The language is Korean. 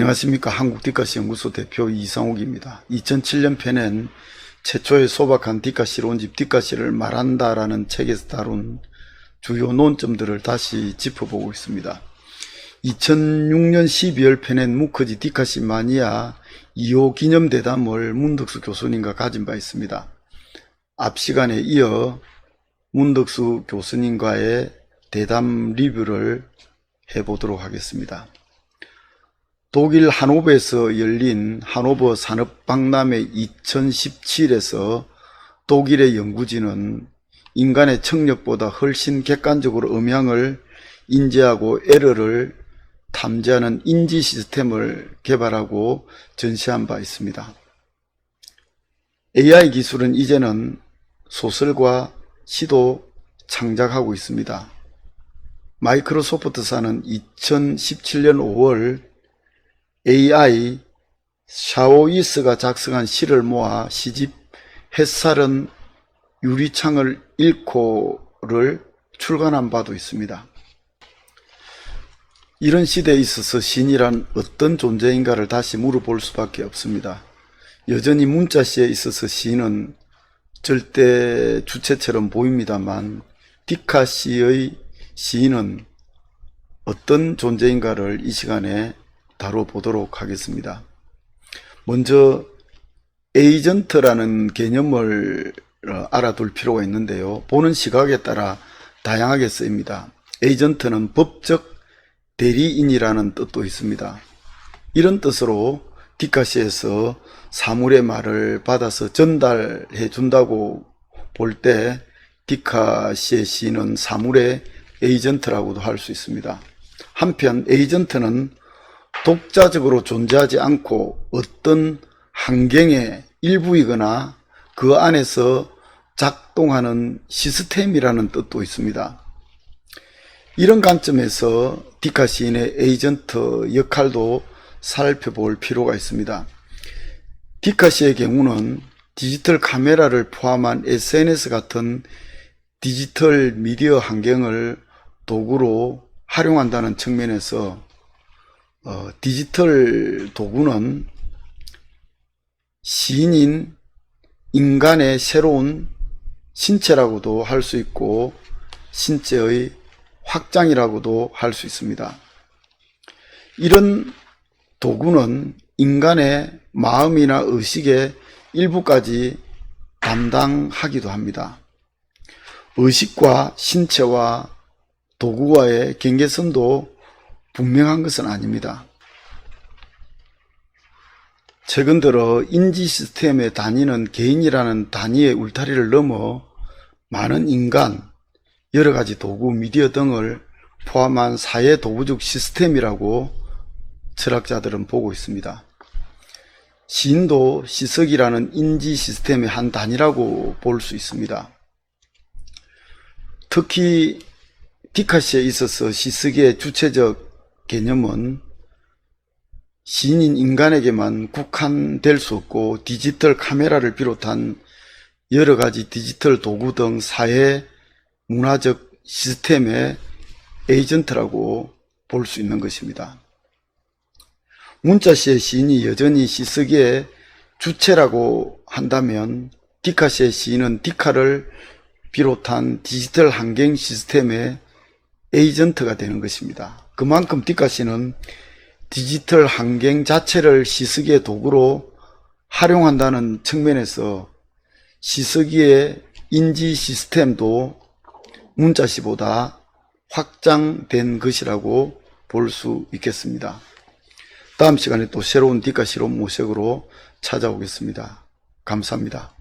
안녕하십니까. 한국디카시 연구소 대표 이상욱입니다. 2007년 펴낸 최초의 소박한 디카시 론집 디카시를 말한다라는 책에서 다룬 주요 논점들을 다시 짚어보고 있습니다. 2006년 12월 펴낸 무커지 디카시 마니아 2호 기념대담을 문덕수 교수님과 가진 바 있습니다. 앞 시간에 이어 문덕수 교수님과의 대담 리뷰를 해보도록 하겠습니다. 독일 하노버에서 열린 하노버 산업박람회 2017에서 독일의 연구진은 인간의 청력보다 훨씬 객관적으로 음향을 인지하고 에러를 탐지하는 인지 시스템을 개발하고 전시한 바 있습니다. AI 기술은 이제는 소설과 시도 창작하고 있습니다. 마이크로소프트사는 2017년 5월 AI 샤오이스가 작성한 시를 모아 시집 햇살은 유리창을 잃고를 출간한 바도 있습니다. 이런 시대에 있어서 신이란 어떤 존재인가를 다시 물어볼 수밖에 없습니다. 여전히 문자시에 있어서 시인은 절대 주체처럼 보입니다만 디카 시의 시인은 어떤 존재인가를 이 시간에 다뤄보도록 하겠습니다. 먼저 에이전트라는 개념을 어, 알아둘 필요가 있는데요. 보는 시각에 따라 다양하게 쓰입니다. 에이전트는 법적 대리인이라는 뜻도 있습니다. 이런 뜻으로 디카시에서 사물의 말을 받아서 전달해 준다고 볼 때 디카시의 시는 사물의 에이전트라고도 할 수 있습니다. 한편 에이전트는 독자적으로 존재하지 않고 어떤 환경의 일부이거나 그 안에서 작동하는 시스템이라는 뜻도 있습니다. 이런 관점에서 디카 시인의 에이전트 역할도 살펴볼 필요가 있습니다. 디카 시의 경우는 디지털 카메라를 포함한 SNS 같은 디지털 미디어 환경을 도구로 활용한다는 측면에서 어, 디지털 도구는 시인인 인간의 새로운 신체라고도 할 수 있고 신체의 확장이라고도 할 수 있습니다. 이런 도구는 인간의 마음이나 의식의 일부까지 담당하기도 합니다. 의식과 신체와 도구와의 경계선도 분명한 것은 아닙니다. 최근 들어 인지 시스템의 단위는 개인이라는 단위의 울타리를 넘어 많은 인간, 여러 가지 도구, 미디어 등을 포함한 사회 도구적 시스템이라고 철학자들은 보고 있습니다. 시인도 시석이라는 인지 시스템의 한 단위라고 볼 수 있습니다. 특히 디카시에 있어서 시석의 주체적 개념은 시인인 인간에게만 국한될 수 없고 디지털 카메라를 비롯한 여러 가지 디지털 도구 등 사회 문화적 시스템의 에이전트라고 볼 수 있는 것입니다. 문자시의 시인이 여전히 시쓰기의 주체라고 한다면 디카시의 시인은 디카를 비롯한 디지털 환경 시스템의 에이전트가 되는 것입니다. 그만큼 디카시는 디지털 환경 자체를 시쓰기의 도구로 활용한다는 측면에서 시쓰기의 인지 시스템도 문자시보다 확장된 것이라고 볼 수 있겠습니다. 다음 시간에 또 새로운 디카시로 모색으로 찾아오겠습니다. 감사합니다.